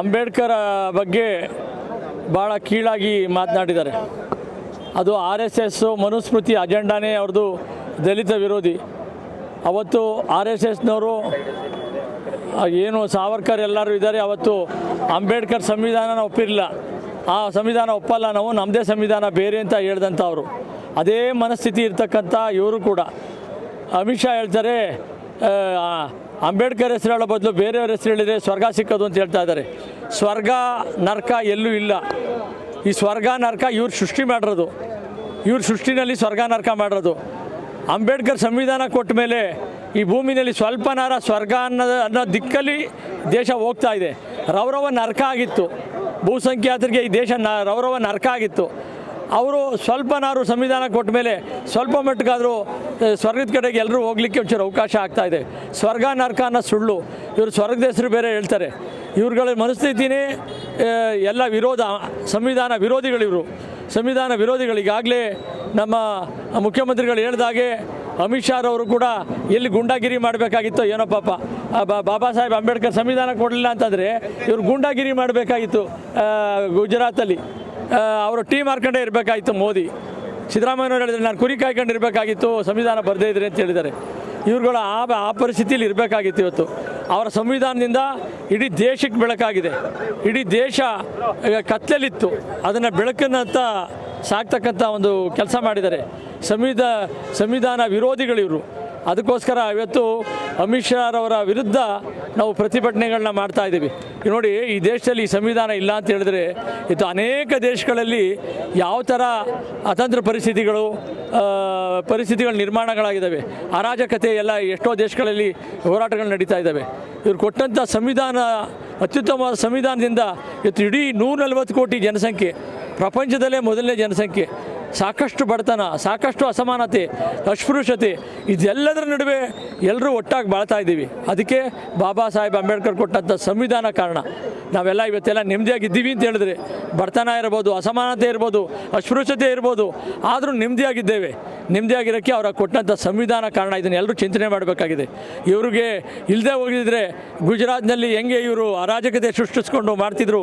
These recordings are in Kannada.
ಅಂಬೇಡ್ಕರ್ ಬಗ್ಗೆ ಭಾಳ ಕೀಳಾಗಿ ಮಾತನಾಡಿದ್ದಾರೆ. ಅದು ಆರ್ ಎಸ್ ಎಸ್ ಮನುಸ್ಮೃತಿ ಅಜೆಂಡಾನೇ ಅವ್ರದ್ದು ದಲಿತ ವಿರೋಧಿ. ಅವತ್ತು ಆರ್ ಎಸ್ ಎಸ್ನವರು ಏನು ಸಾವರ್ಕರ್ ಎಲ್ಲರೂ ಇದ್ದಾರೆ, ಅವತ್ತು ಅಂಬೇಡ್ಕರ್ ಸಂವಿಧಾನನ ಒಪ್ಪಿರಲಿಲ್ಲ. ಆ ಸಂವಿಧಾನ ಒಪ್ಪಲ್ಲ ನಾವು ನಮ್ಮದೇ ಸಂವಿಧಾನ ಬೇರೆ ಅಂತ ಹೇಳ್ದಂಥ ಅವರು. ಅದೇ ಮನಸ್ಥಿತಿ ಇರ್ತಕ್ಕಂಥ ಇವರು ಕೂಡ. ಅಮಿತ್ ಶಾ ಹೇಳ್ತಾರೆ ಅಂಬೇಡ್ಕರ್ ಹೆಸರು ಹೇಳೋ ಬದಲು ಬೇರೆಯವ್ರ ಹೆಸರು ಹೇಳಿದರೆ ಸ್ವರ್ಗ ಸಿಕ್ಕೋದು ಅಂತ ಹೇಳ್ತಾ ಇದ್ದಾರೆ. ಸ್ವರ್ಗ, ನರ್ಕ ಎಲ್ಲೂ ಇಲ್ಲ. ಈ ಸ್ವರ್ಗ, ನರ್ಕ ಇವ್ರು ಸೃಷ್ಟಿ ಮಾಡಿರೋದು. ಇವ್ರ ಸೃಷ್ಟಿನಲ್ಲಿ ಸ್ವರ್ಗ, ನರ್ಕ ಮಾಡಿರೋದು. ಅಂಬೇಡ್ಕರ್ ಸಂವಿಧಾನ ಕೊಟ್ಟ ಮೇಲೆ ಈ ಭೂಮಿನಲ್ಲಿ ಸ್ವಲ್ಪನಾರ ಸ್ವರ್ಗ ಅನ್ನೋದು, ಅನ್ನೋ ದಿಕ್ಕಲ್ಲಿ ದೇಶ ಹೋಗ್ತಾ ಇದೆ. ರೌರವ ನರಕ ಆಗಿತ್ತು. ಭೂಸಂಖ್ಯಾತರಿಗೆ ಈ ದೇಶ ನ, ರೌರವ ನರಕ ಆಗಿತ್ತು. ಅವರು ಸ್ವಲ್ಪನಾರು ಸಂವಿಧಾನ ಕೊಟ್ಟ ಮೇಲೆ ಸ್ವಲ್ಪ ಮಟ್ಟಿಗಾದರೂ ಸ್ವರ್ಗದ ಕಡೆಗೆ ಎಲ್ಲರೂ ಹೋಗ್ಲಿಕ್ಕೆ ಒಂಚೂರು ಅವಕಾಶ ಆಗ್ತಾ ಇದೆ. ಸ್ವರ್ಗ ನರ್ಕ ಅನ್ನೋ ಸುಳ್ಳು, ಇವರು ಸ್ವರ್ಗದ ಹೆಸರು ಬೇರೆ ಹೇಳ್ತಾರೆ. ಇವ್ರುಗಳ ಮನಸ್ಥಿತಿನೇ ಎಲ್ಲ ವಿರೋಧ, ಸಂವಿಧಾನ ವಿರೋಧಿಗಳಿವರು. ಸಂವಿಧಾನ ವಿರೋಧಿಗಳಿಗಾಗಲೇ ನಮ್ಮ ಮುಖ್ಯಮಂತ್ರಿಗಳು ಹೇಳ್ದಾಗೆ ಅಮಿತ್ ಶಾ ಅವರು ಕೂಡ ಎಲ್ಲಿ ಗುಂಡಾಗಿರಿ ಮಾಡಬೇಕಾಗಿತ್ತು ಏನೋ ಪಾಪ. ಬಾಬಾ ಸಾಹೇಬ್ ಅಂಬೇಡ್ಕರ್ ಸಂವಿಧಾನ ಕೊಡಲಿಲ್ಲ ಅಂತಂದರೆ ಇವರು ಗುಂಡಾಗಿರಿ ಮಾಡಬೇಕಾಗಿತ್ತು ಗುಜರಾತಲ್ಲಿ. ಅವರು ಟೀಮ್ ಮಾರ್ಕೊಂಡೇ ಇರಬೇಕಾಗಿತ್ತು ಮೋದಿ. ಸಿದ್ದರಾಮಯ್ಯನವ್ರು ಹೇಳಿದ್ರೆ ನಾನು ಕುರಿ ಕಾಯ್ಕೊಂಡು ಇರಬೇಕಾಗಿತ್ತು ಸಂವಿಧಾನ ಬರದೇ ಇದ್ರೆ ಅಂತ ಹೇಳಿದ್ದಾರೆ. ಇವ್ರುಗಳ ಆ ಆ ಪರಿಸ್ಥಿತಿಯಲ್ಲಿ ಇರಬೇಕಾಗಿತ್ತು ಇವತ್ತು. ಅವರ ಸಂವಿಧಾನದಿಂದ ಇಡೀ ದೇಶಕ್ಕೆ ಬೆಳಕಾಗಿದೆ. ಇಡೀ ದೇಶ ಕತ್ತಲಿತ್ತು ಅದನ್ನು ಬೆಳಕನ್ನಂತ ಸಾಕ್ತಕ್ಕಂಥ ಒಂದು ಕೆಲಸ ಮಾಡಿದ್ದಾರೆ. ಸಂವಿಧ, ಸಂವಿಧಾನ ವಿರೋಧಿಗಳಿವರು. ಅದಕ್ಕೋಸ್ಕರ ಇವತ್ತು ಅಮಿತ್ ಶಾರವರ ವಿರುದ್ಧ ನಾವು ಪ್ರತಿಭಟನೆಗಳನ್ನ ಮಾಡ್ತಾ ಇದ್ದೀವಿ. ನೋಡಿ, ಈ ದೇಶದಲ್ಲಿ ಈ ಸಂವಿಧಾನ ಇಲ್ಲ ಅಂತ ಹೇಳಿದ್ರೆ ಇದು ಅನೇಕ ದೇಶಗಳಲ್ಲಿ ಯಾವ ಥರ ಅತಂತ್ರ ಪರಿಸ್ಥಿತಿಗಳು ಪರಿಸ್ಥಿತಿಗಳ ನಿರ್ಮಾಣಗಳಾಗಿದ್ದಾವೆ. ಅರಾಜಕತೆ ಎಲ್ಲ ಎಷ್ಟೋ ದೇಶಗಳಲ್ಲಿ ಹೋರಾಟಗಳು ನಡೀತಾ ಇದ್ದಾವೆ. ಇವರು ಕೊಟ್ಟಂಥ ಸಂವಿಧಾನ ಅತ್ಯುತ್ತಮವಾದ ಸಂವಿಧಾನದಿಂದ ಇವತ್ತು ಇಡೀ ನೂರ ನಲವತ್ತು ಕೋಟಿ ಜನಸಂಖ್ಯೆ, ಪ್ರಪಂಚದಲ್ಲೇ ಮೊದಲನೇ ಜನಸಂಖ್ಯೆ. ಸಾಕಷ್ಟು ಬಡತನ, ಸಾಕಷ್ಟು ಅಸಮಾನತೆ, ಅಸ್ಪೃಶ್ಯತೆ, ಇದೆಲ್ಲದರ ನಡುವೆ ಎಲ್ಲರೂ ಒಟ್ಟಾಗಿ ಬಾಳ್ತಾ ಇದ್ದೀವಿ. ಅದಕ್ಕೆ ಬಾಬಾ ಸಾಹೇಬ್ ಅಂಬೇಡ್ಕರ್ ಕೊಟ್ಟಂಥ ಸಂವಿಧಾನ ಕಾರಣ. ನಾವೆಲ್ಲ ಇವತ್ತೆಲ್ಲ ನೆಮ್ಮದಿಯಾಗಿದ್ದೀವಿ ಅಂತ ಹೇಳಿದ್ರೆ ಬಡತನ ಇರ್ಬೋದು, ಅಸಮಾನತೆ ಇರ್ಬೋದು, ಅಸ್ಪೃಶ್ಯತೆ ಇರ್ಬೋದು, ಆದರೂ ನೆಮ್ಮದಿಯಾಗಿದ್ದೇವೆ. ನೆಮ್ಮದಿಯಾಗಿರೋಕ್ಕೆ ಅವರ ಕೊಟ್ಟಂಥ ಸಂವಿಧಾನ ಕಾರಣ ಇದನ್ನು ಎಲ್ಲರೂ ಚಿಂತನೆ ಮಾಡಬೇಕಾಗಿದೆ. ಇವರಿಗೆ ಇಲ್ಲದೆ ಹೋಗಿದ್ರೆ ಗುಜರಾತ್ನಲ್ಲಿ ಹೆಂಗೆ ಇವರು ಅರಾಜಕತೆ ಸೃಷ್ಟಿಸ್ಕೊಂಡು ಮಾಡ್ತಿದ್ರು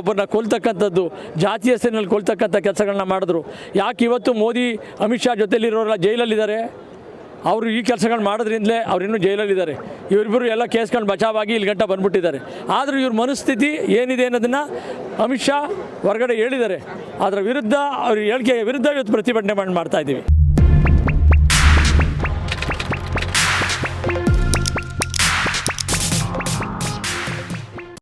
ಒಬ್ಬರನ್ನ ಕೊಲ್ತಕ್ಕಂಥದ್ದು, ಜಾತಿ ಹೆಸರಿನಲ್ಲಿ ಕೊಲ್ತಕ್ಕಂಥ ಕೆಲಸಗಳನ್ನ ಮಾಡಿದ್ರು. ಯಾಕೆ ಇವತ್ತು ಮೋದಿ, ಅಮಿತ್ ಶಾ ಜೊತೆಯಲ್ಲಿರೋರೆಲ್ಲ ಜೈಲಲ್ಲಿದ್ದಾರೆ? ಅವರು ಈ ಕೆಲಸಗಳು ಮಾಡೋದ್ರಿಂದಲೇ ಅವ್ರು ಇನ್ನೂ ಜೈಲಲ್ಲಿದ್ದಾರೆ. ಇವರಿಬ್ಬರು ಎಲ್ಲ ಕೇಸ್ಕೊಂಡು ಬಚಾವಾಗಿ ಇಲ್ಲಿ ಗಂಟ ಬಂದ್ಬಿಟ್ಟಿದ್ದಾರೆ. ಆದರೂ ಇವ್ರ ಮನಸ್ಥಿತಿ ಏನಿದೆ ಅನ್ನೋದನ್ನು ಅಮಿತ್ ಶಾ ಹೊರಗಡೆ ಹೇಳಿದ್ದಾರೆ. ಅದರ ವಿರುದ್ಧ ಅವ್ರ ಹೇಳಿಕೆಯ ವಿರುದ್ಧ ಇವತ್ತು ಪ್ರತಿಭಟನೆ ಮಾಡಿ, ಮಾಡ್ತಾ ಇದ್ದೀವಿ.